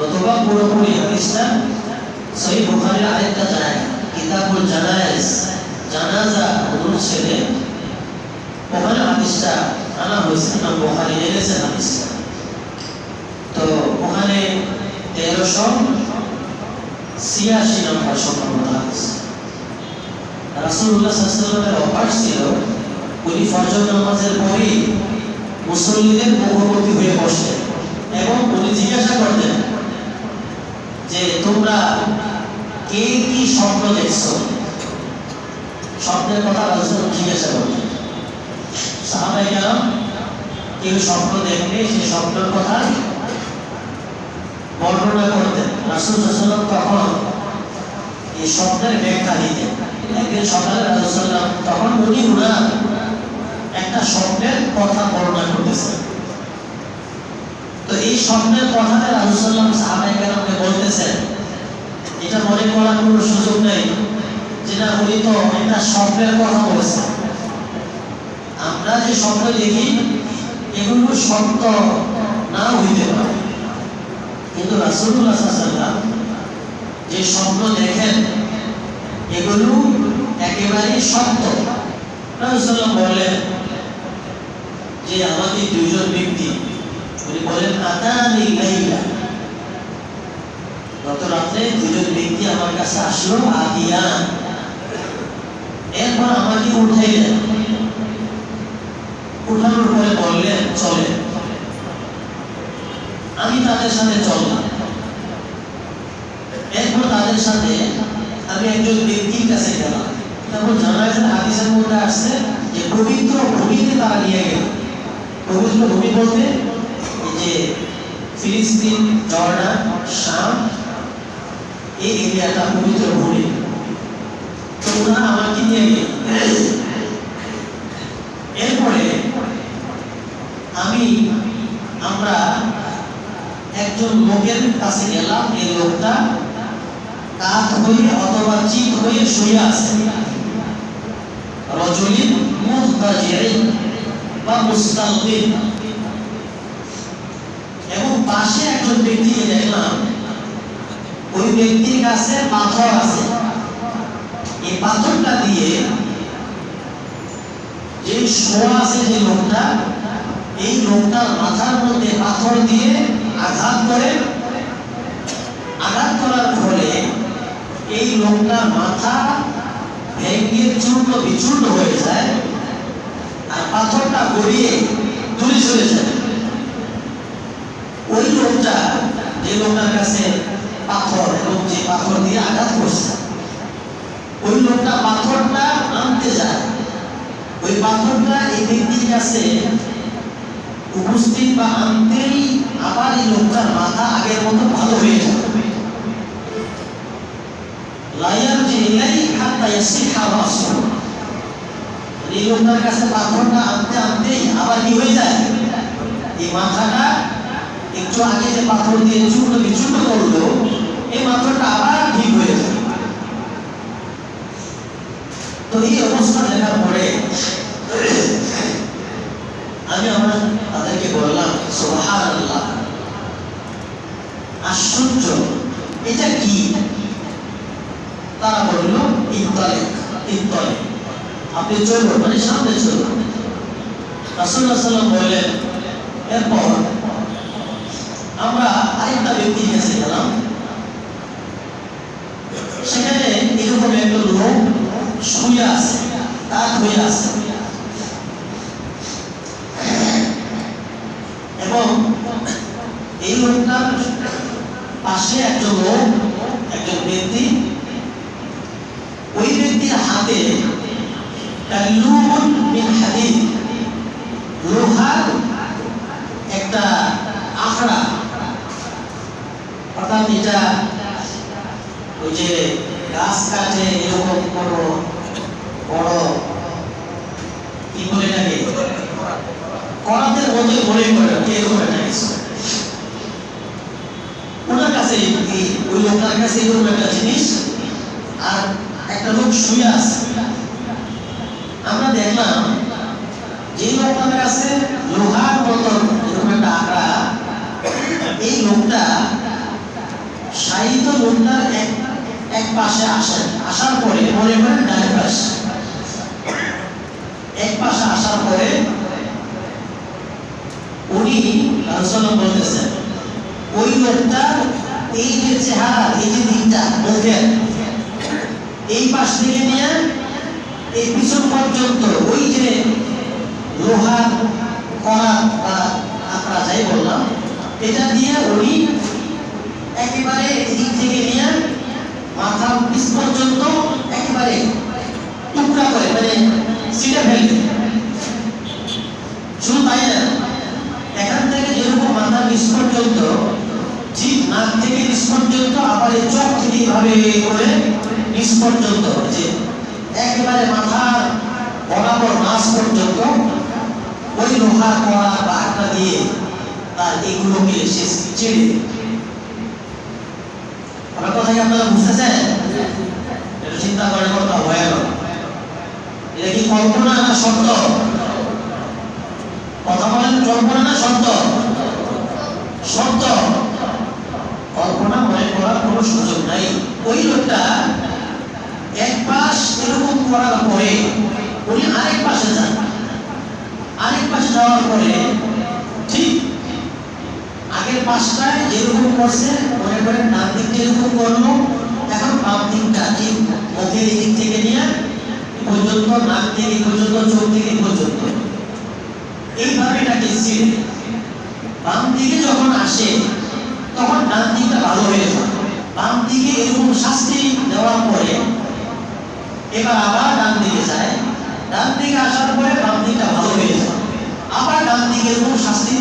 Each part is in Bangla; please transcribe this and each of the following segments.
নতুবা পুরোপুরি হাদিসটা সহি বুখারীর আরেকটা জায়গা কিতাবুল জানায়েজ, জানাজা অনুচ্ছেদে ওখানে হাদিসটা আনা হয়েছে বুখারী এনেছেন হাদিসটা। তো ওখানে তেরোশো ছিয়াশি নম্বর সম্ভবত হাদিস। রাসূলুল্লাহ সাল্লাল্লাহু অভ্যাস ছিল, উনি ফজর নামাজের পরেই মুসল্লিদের মুখোমুখি হয়ে বসতেন এবং উনি জিজ্ঞাসা করতেন যে তোমরা কে কি স্বপ্ন দেখছ? স্বপ্নের কথা রাসূল জিজ্ঞাসা করতেন সাহাবাই কেউ স্বপ্ন সেই স্বপ্নের কথা বর্ণনা করতেন। রাসূল তখন এই স্বপ্নের ব্যাখ্যা দিতেন। একদিন সকালে রাসূলুল্লাহ তখন উনি উনার একটা স্বপ্নের কথা বর্ণনা করতেছেন এই স্বপ্নের কথাতে রাসূলুল্লাহ সাহাবায়ে কেরামকে বলতেছেন। এটা মনে করার কোনো সুযোগ নেই যেটা উনি তো একটা স্বপ্নের কথা বলেছেন আমরা যে স্বপ্ন দেখি, এগুলো সত্য না হইতে পারে। কিন্তু রাসূলুল্লাহ সাল্লাল্লাহু যে স্বপ্ন দেখেন, এগুলো একেবারেই সত্য। রাসূলুল্লাহ বলেন যে আমাদের দুজন ব্যক্তি উনি বলেন, আতানি লাইলা। গত রাত্রে দুজন ব্যক্তি আমার কাছে আসলো আদিয়া এরপর আমাকে উঠাইলেন। উঠানোর পরে বললেন, চলে। আমি তাদের সাথে চললাম। এরপর তাদের সাথে আমি একজন ব্যক্তির কাছে গেলাম। তারপর জানা গেছে হাদিসের মধ্যে আসছে যে, পবিত্র ভূমিতে তারা নিয়ে গেল। পবিত্র ভূমি বলতে যে ফিলিস্তিন, জর্ডান, শাম, এই এরিয়াটা পবিত্র ভূমি। তো আমাকে নিয়ে এরপরে আমি, আমরা একজন লোকের কাছে গেলাম, এই লোকটা কাত হয়ে অথবা চিত হয়ে শুয়ে আছে। রজলিন মুহতাজিরিন বা মুস্তালকিন। এবং পাশে একজন ব্যক্তিকে দেখলাম, ওই ব্যক্তির কাছে পাথর আছে। এই পাথরটা দিয়ে যে শোয়া আছে যে লোকটা, এই লোকটার মাথার মধ্যে পাথর দিয়ে আঘাত করে। আঘাত করার ফলে এই লোকটার মাথা ভেঙে চূর্ণ বিচূর্ণ হয়ে যায় আর পাথরটা গড়িয়ে দূরে চলে যায়। ওই লোকটা যে লোকটার কাছে পাথর এবং যে পাথর দিয়ে আঘাত করছে, ওই লোকটা পাথরটা আনতে যায়। ওই পাথরটা এই ব্যক্তির কাছে উপস্থিত বা আনতেই আবার এই লোকটার মাথা আগের মতো ভালো হয়ে যাবে লাইয়ার যে ইলাই হাত্তা ইয়াসিহা রাসু এই লোকটার কাছে পাথরটা আনতে আনতেই আবার কি হয়ে যায়? এই মাথাটা একটু আগে যে পাথর দিয়ে চূর্ণ বিচূর্ণ করল, এই পাথরটা আবার ঠিক হয়ে যায় তো এই অবস্থা দেখার পরে আমি আমার তাদেরকে বললাম সোহান আল্লাহ আশ্চর্য, এটা কি? তারা বলল ইন্তলেক ইন্তলেক আপনি চলুন মানে সামনে চলুন। রাসুল্লাহ সাল্লাম বললেন, এরপর আমরা আরেকটা ব্যক্তির কাছে গেলাম। সেখানে এরকম একটা লোক শুয়ে আছে কাক হয়ে আছে। এবং এই লোকটার পাশে একজন লোক, একজন ব্যক্তি, ওই ব্যক্তির হাতে কাল্লুমুন মিন হাদিদ লোহার একটা আখড়া অর্থাৎ এটা ওই যে গাছ কাটে এরকম কোনো বড় কি বলে এটাকে করাতের মধ্যে মনে করে এরকম একটা কিছু ওনার কাছে ওই লোকটার কাছে এরকম একটা জিনিস? আর একটা লোক শুয়ে আছে। আমরা দেখলাম যে লোকটার কাছে লোহার মতন এরকম একটা আঁকড়া। এই লোকটা সাহিত্য লোকটার এক এক পাশে আসেন। আসার পরে, মনে করেন ডান পাশে। এক পাশে আসার পরে উনি রাসূলুল্লাহ বলতেছেন, ওই লোকটার এই যে চেহারা, এই যে দিকটা মুখের এই পাশ থেকে নিয়ে এই পিছন পর্যন্ত ওই যে লোহার করা বা আঁকড়া যাই বললাম, এটা দিয়ে উনি একেবারে এদিক থেকে নিয়ে মাথা পিছ পর্যন্ত একেবারে টুকরা করে মানে সিটে ফেলবে শুধু তাই না, এখান থেকে যেরকম মাথা নিচ পর্যন্ত ঠিক নাক থেকে নিচ আবার এই চোখ থেকে এইভাবে করে একেবারে মাথার বরাবর নাচ পর্যন্ত ওই কড়া দিয়ে তার এগুলোকে সে ছেড়ে আমার কথা কি আপনারা একটু চিন্তা এটা কি কল্পনা না সত্য? কথা বলেন, কল্পনা না সত্য? সত্য। করার কোনো সুযোগ নাই। ওই লোকটা এক পাশ এরকম করার পরে উনি আরেক পাশে যান। আরেক পাশে যাওয়ার পরে ঠিক আগের পাশটায় যেরকম করছে, মনে করেন ডান দিক যেরকম করল, এখন বাম দিকটা ঠিক মুখের দিক থেকে নিয়ে পর্যন্ত, নাক থেকে পর্যন্ত, চোখ থেকে পর্যন্ত। এইভাবে এটাকে ছিঁড়ে বাম দিকে যখন আসে, তখন ডান দিকটা ভালো হয়ে যায়। বাম দিকে এরকম শাস্তি দেওয়ার পরে এবার আবার ডান দিকে যায়। ডান দিকে আসার পরে বাম দিকটা ভালো হয়ে যায়। আবার ডান দিকে এরকম শাস্তি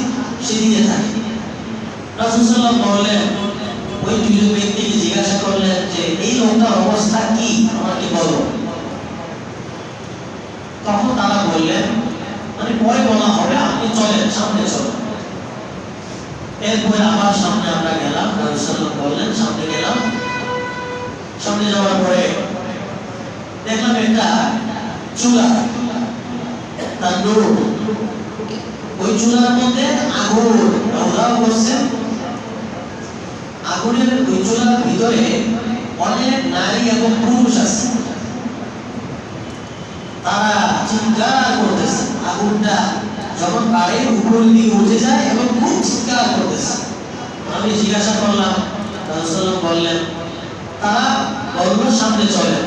সে দিতে থাকে রাসূলুল্লাহ বললেন, ওই দুজন ব্যক্তিকে জিজ্ঞাসা করলেন যে, এই লোকটার অবস্থা কি? আমাকে বলো। তখন তারা বললেন মানে পরে বলা হবে, আপনি চলেন, সামনে চলেন। এরপরে আবার সামনে আমরা গেলাম বললেন, সামনে গেলাম। সামনে যাওয়ার পরে দেখলাম একটা চুলা, তার ওই চুলার মধ্যে আগুন করছে। আগুনের ওই চুলার ভিতরে অনেক নারী এবং পুরুষ আছে। তারা চিৎকার করতেছে, আগুনটা যখন বাড়ির উপর দিয়ে উঠে যায় এবং খুব চিৎকার করতেছে। আমি জিজ্ঞাসা করলাম রাসূলুল্লাহ বললেন, তারা বলল সামনে চলে।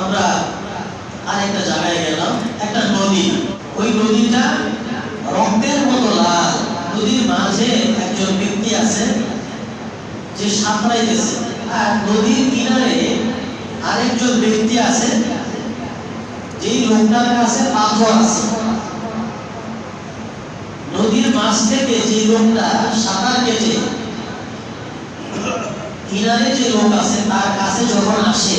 আমরা আরেকটা জায়গায় গেলাম, একটা নদী। ওই নদীটা রক্তের মতো লাল। নদীর মাঝে একজন ব্যক্তি আছে, যে সাঁতরাইতেছে। আর নদীর কিনারে আরেকজন ব্যক্তি আছে, যেই লোকটার কাছে পাথর আছে। নদীর মাছ থেকে যে লোকটা সাঁতার কেটে কিনারে যে লোক আছে, তার কাছে যখন আসে,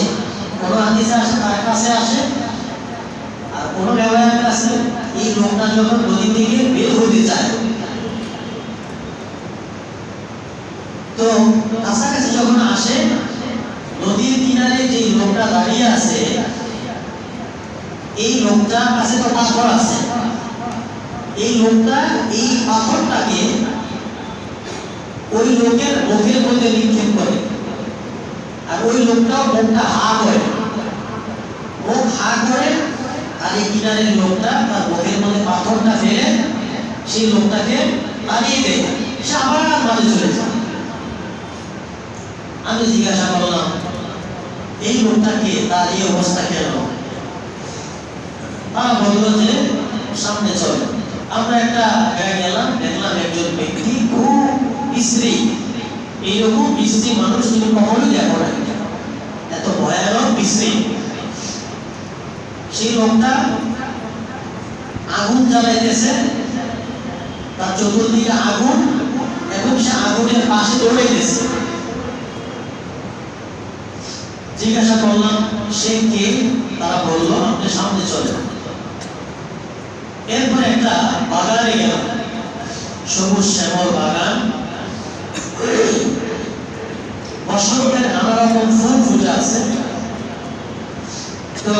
কোন হাদিসে আসে, তার কাছে আসে, আর কোন ব্যবহারে আছে এই লোকটা যখন নদী থেকে বের হতে চায়। তো কাছাকাছি যখন আসে, নদীর কিনারে যে লোকটা দাঁড়িয়ে আছে, এই লোকটার কাছে তো পাথর আছে। এই লোকটা এই পাথরটাকে ওই লোকের মুখের মধ্যে নিক্ষেপ করে। আর ওই লোকটাও মুখটা হা করে মুখ হা করে আর এই কিনারের লোকটা তার মুখের মধ্যে পাথরটা ফেলে সেই লোকটাকে তাড়িয়ে দেয় সে আবার মাঝে চলে যায়। আমি জিজ্ঞাসা করলাম, এই লোকটাকে তার এই অবস্থা কেন? তারা বলল যে সামনে চলে। আমরা একটা গেলাম, দেখলাম একজন ব্যক্তি খুব এইরকম মানুষ তুমি কখনোই দেখো না। এত ভয়ানক বিশ্রী সেই লোকটা আগুন জ্বালাইতেছে, তার চতুর্দিকে আগুন এবং সে আগুনের পাশে দৌড়াইতেছে। জিজ্ঞাসা করলাম, সে কে? তারা বলল আপনি সামনে চলে। এরপর একটা বাগানে গেল সবুজ শ্যামল বাগান। বসন্তের নানা রকম ফুল ফুটে আছে। তো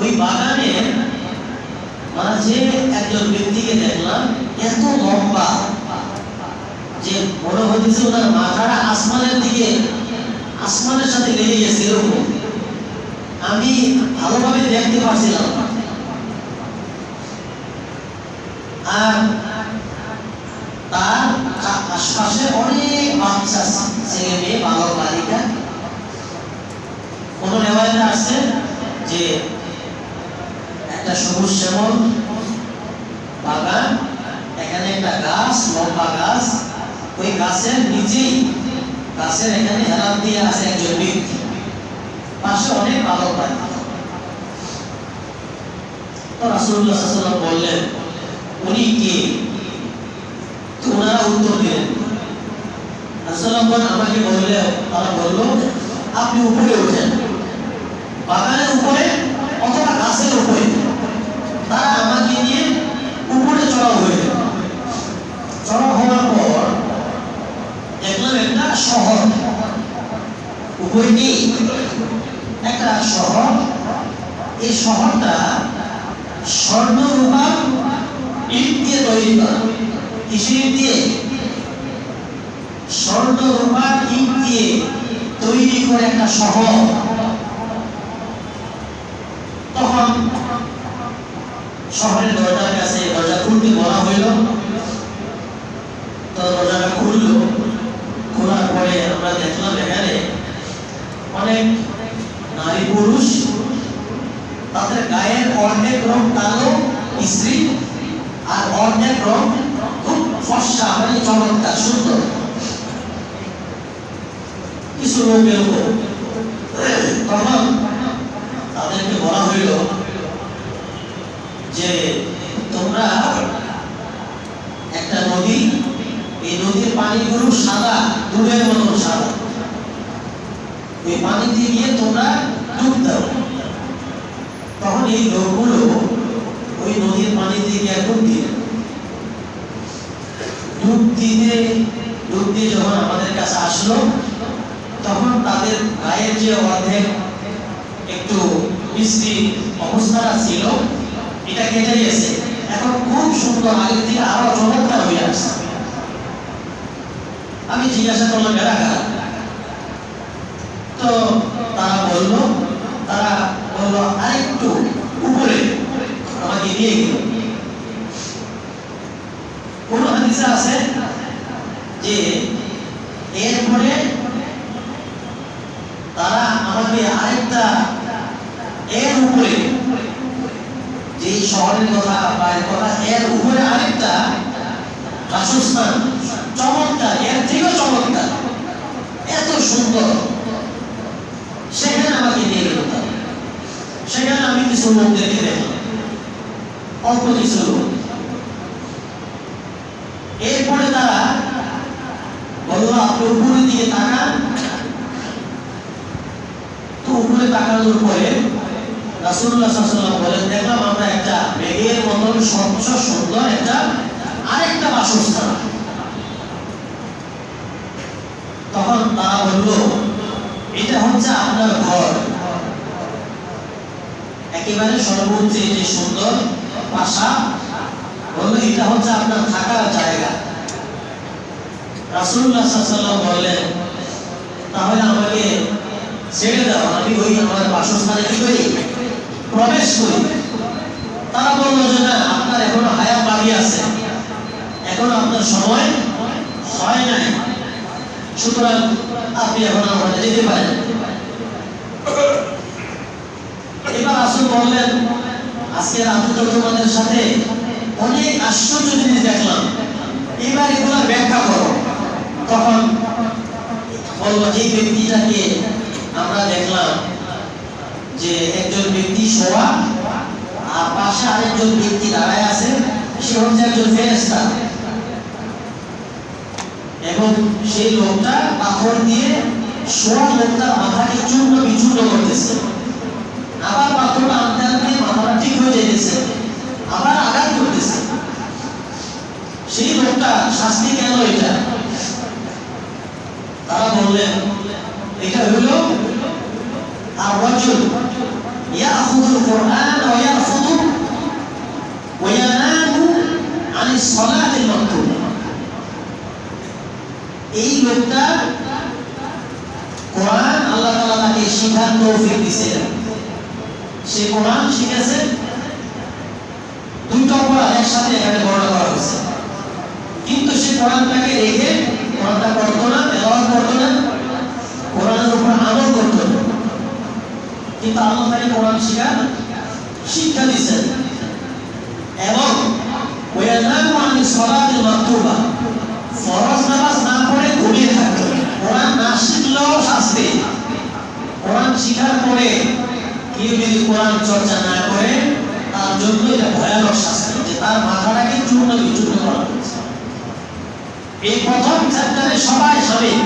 ওই বাগানে মাঝে একজন ব্যক্তিকে দেখলাম, এত লম্বা, যে মনে হচ্ছে ওনার মাথাটা আসমানের দিকে, আসমানের সাথে লেগে গেছে এরকম। আমি ভালোভাবে দেখতে পারছিলাম না। আর তার আশপাশে অনেক বাচ্চা ছেলে মেয়ে, বালক, বালিকা। কোনো রেওয়ায়তে আসছে যে একটা সবুজ শ্যামল বাগান, এখানে একটা গাছ, লম্বা গাছ। ওই গাছের নিচেই, গাছের এখানে হেলান দিয়ে আছে একজন ব্যক্তি। পাশে অনেক বালক বালিকা। ওয়াসাল্লাম বললেন উনি কে? ওনারা উত্তর দিলেন রাসূলুল্লাহ আমাকে বললে, তারা বলল, আপনি উপরে ওঠেন। বাগানের উপরে অথবা গাছের উপরে। তারা আমাকে নিয়ে উপরে চড়াও হয়ে চড়াও হওয়ার পর দেখলাম একটা শহর। উপরে কি? একটা শহর। এই শহরটা স্বর্ণরূপা ইট দিয়ে তৈরি করা কিসের দিয়ে স্বর্ণরূপা ইট দিয়ে তৈরি করে একটা শহর। তখন শহরের দরজার কাছে দরজা খুলতে বলা হইল। তো দরজাটা খুললো। খোলার পরে আমরা দেখলাম এখানে অনেক নারী পুরুষ, তাদের গায়ের অর্ধেক রং কালো স্ত্রী আর অর্ধেক রং খুব ফর্সা মানে চমৎকার সুন্দর। কিছু লোক তখন তাদেরকে বলা হইল যে, তোমরা একটা নদী, এই নদীর পানিগুলো সাদা, দুধের মতন সাদা। ওই পানি দিয়ে গিয়ে তোমরা ডুব দাও। তখন এই লোকগুলো ওই নদীর পানি দিয়ে গিয়ে ডুব দিল ডুব দিতে ডুব দিয়ে যখন আমাদের কাছে আসলো, তখন তাদের গায়ের যে অর্ধেক একটু মিষ্টি অবস্থাটা ছিল, এটা কেটে গেছে। এখন খুব সুন্দর আগের থেকে আরও চমৎকার হয়ে আসছে। আমি জিজ্ঞাসা করলাম, এরা কারা? তো তারা বলল তারা বলল, আরেকটু উপরে নিয়ে কোন হাদিসে আছে যে এরপরে তারা আমাকে আরেকটা এর উপরে যে শহরের কথা বা কথা এর উপরে আরেকটা বাসস্থান চমৎকার এর থেকেও চমৎকার এত সুন্দর সেখানে আমাকে নিয়ে গেল। সেখানে আমি কিছু লোকদেরকে দেখলাম অল্প কিছু এরপরে তারা বলল আপনি উপরের দিকে তাকান। তো উপরে তাকানোর পরে রাসূলুল্লাহ সাল্লাল্লাহু আলাইহি বলেন, দেখলাম আমরা একটা মেঘের মতন স্বচ্ছ, সুন্দর একটা আরেকটা বাসস্থান। তখন তারা বলল, এটা হচ্ছে আপনার ঘর। একেবারে সর্বোচ্চ যে সুন্দর বাসা বলল এটা হচ্ছে আপনার থাকার জায়গা। সাল্লাল্লাহু বললেন, তাহলে আমাকে ছেড়ে দাও, আমি ওই আমার বাসস্থানে কি করি? প্রবেশ করি। তারা বলল যে, না, আপনার এখনও হায়াত বাকি আছে। এখনও আপনার সময় হয় নাই। সুতরাং আপনি এখন আমাদের যেতে পারেন। এবার আসুন বললেন আজকে রাত্রে তো তোমাদের সাথে অনেক আশ্চর্য জিনিস দেখলাম। এবার এগুলো ব্যাখ্যা করো। তখন বলল, এই ব্যক্তিটাকে আমরা দেখলাম যে একজন ব্যক্তি শোয়া আর পাশে আরেকজন ব্যক্তি দাঁড়ায় আছে। সে হচ্ছে একজন ফেরেস্তা এবং সেই লোকটা পাথর দিয়ে শোয়া লোকটার মাথাকে চূর্ণ বিচূর্ণ করতেছে। আবার পাথরটা আনতে আনতে ঠিক হয়ে যাইতেছে আবার আঘাত করতেছে। সেই লোকটা শাস্তি কেন এটা? তারা বললেন, এটা হলো আর রজুল। ওয়া ইয়ারফুদু ওয়া ইয়ানামু আনি সলাতিল মাকতুবা। এই লোকটা কোরআন আল্লাহ তাআলা তাকে শিখার তৌফিক দিয়েছেন সে কোরআন শিখেছে দুটো অপরাধ একসাথে এখানে বর্ণনা করা হয়েছে। কিন্তু সে কোরআনটাকে রেখে কোরআনটা পড়তো না তেলাওয়াত করতো না, কোরআনের উপর আমল করতো কিন্তু আল্লাহ তাকে কোরআন শিখা শিক্ষা দিয়েছেন। এবং ওয়ানামু আনি সলাতিল মাকতুবা, ফরজ নামাজ না পড়ে ঘুমিয়ে থাকতো কোরআন না শিখলেও শাস্তি। কোরআন শিখার পরে কেউ যদি কোরআন চর্চা না করে, তার জন্য এটা ভয়ানক শাস্তি যে তার মাথাটাকে চূর্ণ বিচূর্ণ করা হয়েছে? এই প্রথম চ্যাপ্টারে সবাই সামিল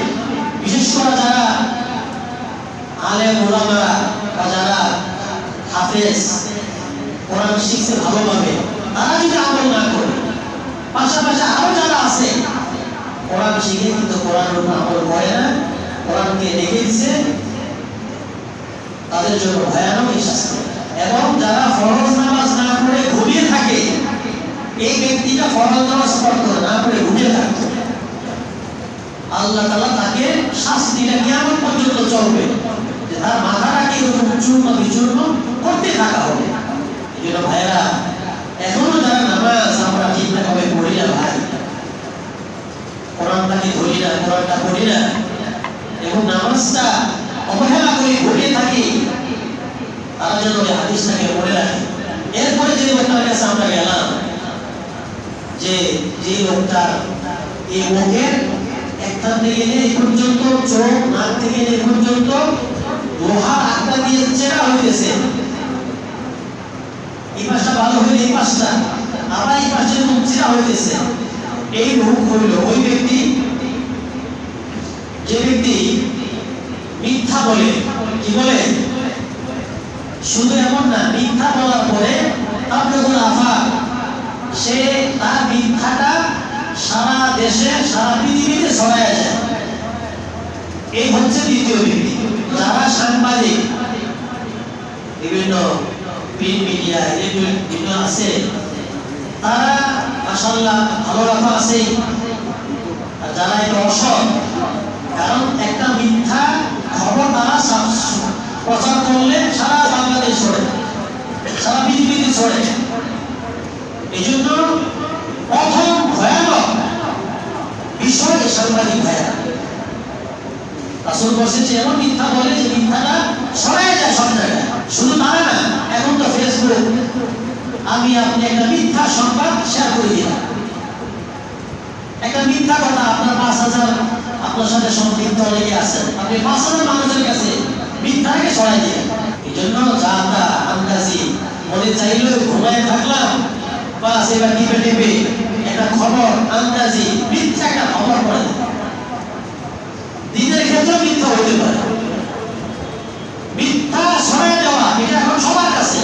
বিশেষ করে যারা আলে ওলামারা বা যারা হাফেজ, কোরআন শিখছে ভালোভাবে, তারা যদি আমল না করে, পাশাপাশি আরও যারা আছে, কোরআন শিখে কিন্তু কোরআন আমল করে না, কোরআনকে রেখে দিচ্ছে তাদের জন্য ভয়ানক শাস্তি এবং যারা ফরজ নামাজ না পড়ে ঘুমিয়ে থাকে, এই ব্যক্তিটা ফরজ নামাজ পড়তো না পড়ে ঘুমিয়ে থাকতো আল্লাহ তাআলা তাকে শাস্তিটা কিয়ামত পর্যন্ত চলবে, যে তার মাথাটাকে এরকম চূর্ণ বিচূর্ণ করতে থাকা হবে। এই জন্য ভাইরা এখনও যারা নামাজ আমরা ঠিকঠাক ভাবে পড়ি না ভাই কোরআনটাকে ধরি না, কোরআনটা পড়ি না? এবং নামাজটা অবহেলা করে ঘুরিয়ে থাকি তারা যেন ওই হাদিসটাকে মনে রাখে এরপরে যে লোকটার কাছে আমরা গেলাম যে যে লোকটা এই মুখের একটা থেকে এনে এই পর্যন্ত চোখ নাক থেকে এই পর্যন্ত লোহার আটটা দিয়ে চেরা হইতেছে এই পাশটা ভালো হইলে এই পাশটা আবার এই পাশে এরকম চেরা হইতেছে এই রূপ হইল ওই ব্যক্তি, যে ব্যক্তি মিথ্যা বলে। কি বলে? শুধু এমন না, মিথ্যা বলার পরে তাবলিগুল আফা সে তার মিথ্যাটা সারা দেশে, সারা পৃথিবীতে ছড়ায় যায় এই হচ্ছে দ্বিতীয় ব্যক্তি। যারা সাংবাদিক, বিভিন্ন প্রিন্ট মিডিয়া বিভিন্ন আছে, তারা মাসাল্লাহ ভালো রাখা আছে আর যারা এটা অসৎ কারণ একটা মিথ্যা খবর তারা প্রচার করলে সারা বাংলাদেশ ছড়ে। সারা পৃথিবীতে ছড়ে। এই জন্য প্রথম ভয়ানক বিষয় সাংবাদিক ভাইয়া রাসুল বলছেন যে, এমন মিথ্যা বলে যে মিথ্যাটা ছড়ায় যায় সব জায়গায়। শুধু তারা না, এখন তো ফেসবুক আমি আপনি একটা মিথ্যা সংবাদ শেয়ার করে দিলাম। একটা মিথ্যা কথা আপনার পাঁচ হাজার আপনার সাথে সম্পৃক্ত অনেকে আছেন। আপনি পাঁচ হাজার মানুষের কাছে মিথ্যাকে ছড়াই দিয়ে এই জন্য যা তা আন্দাজি মনে চাইলেও ঘুমায় থাকলাম, বাস এবার টিপে টিপে একটা খবর আন্দাজি মিথ্যা একটা খবর পড়ে। দিনের ক্ষেত্রে মিথ্যা হতে পারে। মিথ্যা ছড়াই দেওয়া, এটা এখন সবার কাছে।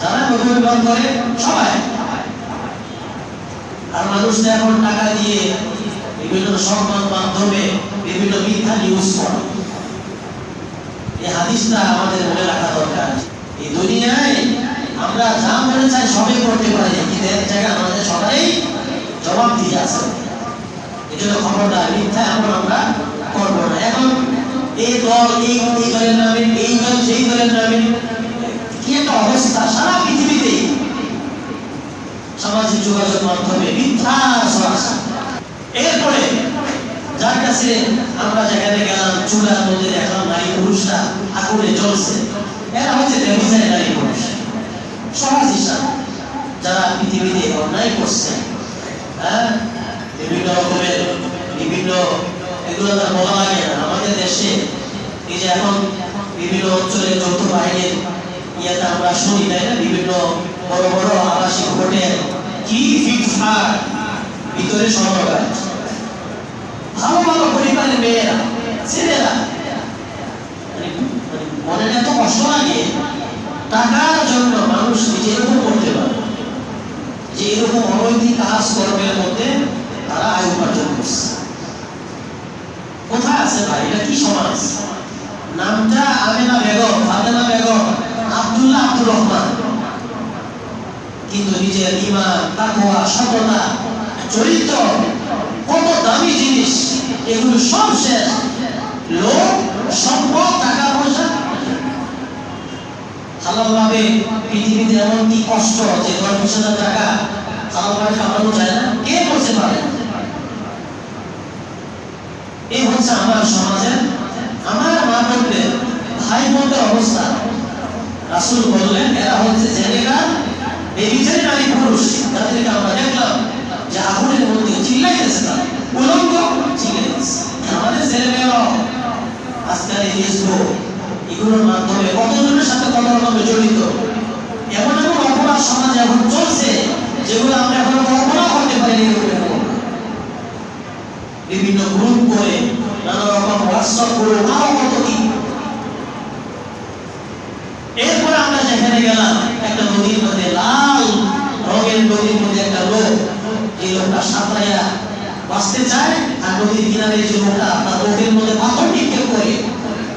যারা নতুন করে, সবাই। আর মানুষরা এখন টাকা দিয়ে বিভিন্ন সংবাদ মাধ্যমে বিভিন্ন মিথ্যা নিউজ করে এই হাদিসটা আমাদের মনে রাখা দরকার। এই দুনিয়ায় আমরা যা মনে চাই সবই করতে পারি, কিন্তু এক জায়গায় আমাদের সবাই জবাব দিয়ে আছে। এই জন্য খবরটা মিথ্যা এখন আমরা করব না। এখন এই দল, এই এই দলের নামে, এই দল, সেই দলের নামে কি একটা অবস্থা? সারা পৃথিবীতে সামাজিক যোগাযোগ মাধ্যমে মিথ্যা যার কাছে আমরা যেখানে গেলাম চুলার মধ্যে দেখলাম নারী পুরুষরা আগুনে জ্বলছে। এরা হচ্ছে ব্যবসায়ী নারী পুরুষ। সমাজ হিসাবে, যারা পৃথিবীতে অন্যায় করছে হ্যাঁ বিভিন্ন রকমের, বিভিন্ন, এগুলো তো আর বলা লাগে না। আমাদের দেশে এই যে এখন বিভিন্ন অঞ্চলে যৌথ বাহিনীর ইয়েতে আমরা শুনি, তাই না? বিভিন্ন বড় বড় আবাসিক হোটেল, কি ফিটফাট, ভিতরে সহকার ভালো পরিবারের মেয়েরা ছেলেরা মনে এত কষ্ট লাগে টাকার জন্য মানুষ নিজে এরকম করতে পারে যে এরকম অনৈতিক কাজ কর্মের মধ্যে তারা আয় উপার্জন করছে কোথায় আছে ভাই এটা কি সমাজ নামটা আমেনা বেগম ফাতেমা বেগম, আব্দুল্লাহ আব্দুর রহমান, কিন্তু নিজের ইমান তাকওয়া, সততা, চরিত্র কত দামি জিনিস, এগুলো সব শেষ লোক সম্পদ টাকা পয়সা হালালভাবে পৃথিবীতে এমন কি কষ্ট যে দশ টাকা যায় না? কে বলতে পারে? এই হচ্ছে আমার সমাজের আমার মা বোনদের ভাই বোনদের অবস্থা। রাসুল বললেন, এরা হচ্ছে নারী পুরুষ তাদেরকে আমরা দেখলাম যে আগুনের মধ্যে চিল্লাইতেছে তারা উলঙ্গ চিল্লাইতেছে আমাদের ছেলেমেয়েরাও আজকাল এই এরপরে আমরা যেখানে গেলাম, একটা নদীর মধ্যে, লাল রঙের নদীর মধ্যে একটা লোক, এই লোকটা সাঁতরাইয়া বাঁচতে চায়, আর নদীর কিনারে যে লোকটা তার লোকের মধ্যে পাথর করে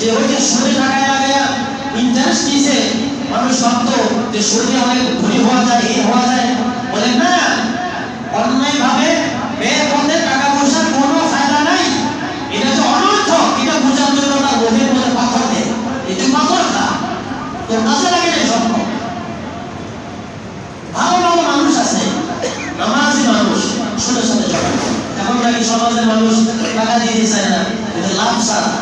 যে ওই যে সুদে টাকায় লাগায়া ইন্টারেস্ট দিছে মানুষ ভাবতো যে সুদে অনেক ধনী হওয়া যায় এই হওয়া যায়। বলে না অন্যায় ভাবে ব্যয় করতে টাকা পয়সার কোনো ফায়দা নাই। এটা যে অনর্থক, এটা বোঝার জন্য তার মুখের মধ্যে পাথর দেয় যে পাথর খা তো কাজে লাগে না সম্ভব ভালো ভালো মানুষ আছে, নামাজি মানুষ শুনে শুনে এখন নাকি সমাজের মানুষ টাকা দিতে চায় না, এটা লাভ ছাড়া।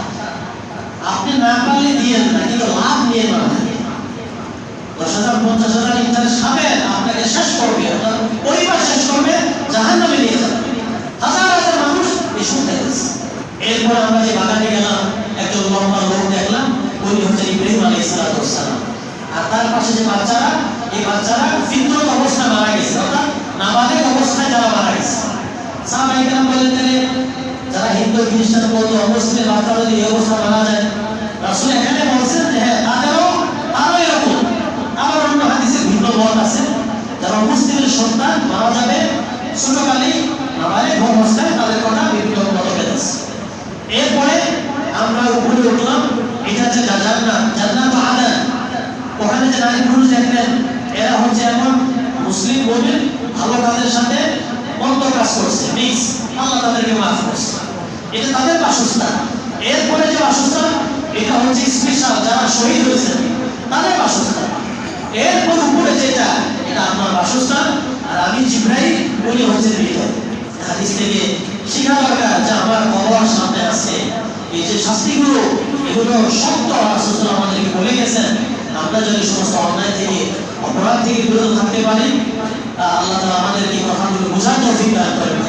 আপনি না পারলে দিয়েন না, কিন্তু লাভ নিয়ে না দশ হাজার, পঞ্চাশ হাজার ইন্টারেস্ট খাবেন আপনাকে শেষ করবে, আপনার পরিবার শেষ করবে জাহান নামে নিয়ে যাবে। হাজার হাজার মানুষ এই শুনতে এরপর আমরা যে বাগানে গেলাম, একজন লম্বা লোক দেখলাম, উনি হচ্ছেন ইব্রাহিম আলী সালাম। আর তার পাশে যে বাচ্চারা, এই বাচ্চারা ফিতরত অবস্থায় মারা গেছে, অর্থাৎ নাবালিক অবস্থায় যারা মারা গেছে। সাহাবাই কেরাম বলেন তাহলে যারা হিন্দু, খ্রিস্টান, বৌদ্ধ অমুসলিমের বাচ্চারা যদি এই অবস্থা মারা যায়। রাসূল এখানে বলছেন যে হ্যাঁ তাদেরও আরও এরকম। আবার অন্য হাদিসে ভিন্ন মত আছে। যারা মুসলিমের সন্তান, মারা যাবে, ছোটকালেই নাবালিক অবস্থায় তাদের কথা বিভিন্ন মতভেদ আছে। এরপরে আমরা উপরে উঠলাম, এটা হচ্ছে জান্নাত জান্নাত আদান। ওখানে যে নারী পুরুষ দেখলেন, এরা হচ্ছে এখন মুসলিম বলে ভালো কাজের সাথে মন্দ কাজ করছে, মিক্স। আল্লাহ তাদেরকে মাফ করছে। এটা তাদের বাসস্থান। এরপরে যে বাসস্থান, এটা হচ্ছে স্পেশাল যারা শহীদ হয়েছেন, তাদের বাসস্থান। এরপর উপরে যেটা, এটা আপনার বাসস্থান, আর আমি জিব্রাইল, উনি হচ্ছেন হৃদয় হাদিস থেকে শিখা দরকার, যে আমার কবর সামনে আছে। এই যে শাস্তিগুলো, এগুলো সত্য রাসূল আমাদেরকে বলে গেছেন। আমরা যদি সমস্ত অন্যায় থেকে, অপরাধ থেকে বিরত থাকতে পারি আল্লাহ তাআলা আমাদেরকে কথাগুলো বোঝার তৌফিক দান করেন।